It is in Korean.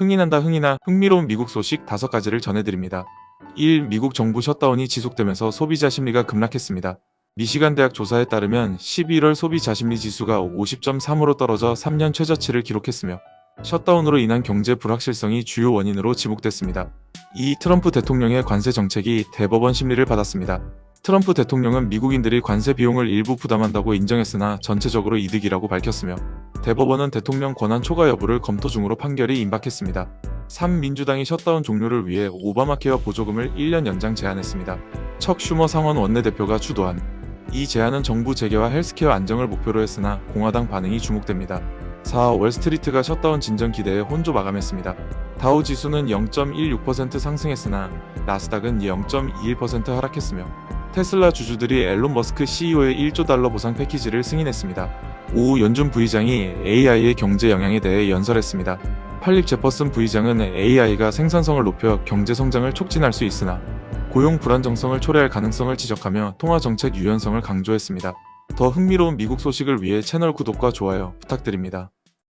흥이난다 흥이나 흥미로운 미국 소식 5가지를 전해드립니다. 1. 미국 정부 셧다운이 지속되면서 소비자 심리가 급락했습니다. 미시간 대학 조사에 따르면 11월 소비자 심리 지수가 50.3으로 떨어져 3년 최저치를 기록했으며 셧다운으로 인한 경제 불확실성이 주요 원인으로 지목됐습니다. 2. 트럼프 대통령의 관세 정책이 대법원 심리를 받았습니다. 트럼프 대통령은 미국인들이 관세 비용을 일부 부담한다고 인정했으나 전체적으로 이득이라고 밝혔으며 대법원은 대통령 권한 초과 여부를 검토 중으로 판결이 임박했습니다. 3. 민주당이 셧다운 종료를 위해 오바마 케어 보조금을 1년 연장 제안했습니다. 척 슈머 상원 원내대표가 주도한 이 제안은 정부 재개와 헬스케어 안정을 목표로 했으나 공화당 반응이 주목됩니다. 4. 월스트리트가 셧다운 진전 기대에 혼조 마감했습니다. 다우 지수는 0.16% 상승했으나 나스닥은 0.21% 하락했으며 테슬라 주주들이 앨런 머스크 CEO의 1조 달러 보상 패키지를 승인했습니다. 5. 연준 부의장이 AI의 경제 영향에 대해 연설했습니다. 팔립 제퍼슨 부의장은 AI가 생산성을 높여 경제 성장을 촉진할 수 있으나 고용 불안정성을 초래할 가능성을 지적하며 통화 정책 유연성을 강조했습니다. 더 흥미로운 미국 소식을 위해 채널 구독과 좋아요 부탁드립니다.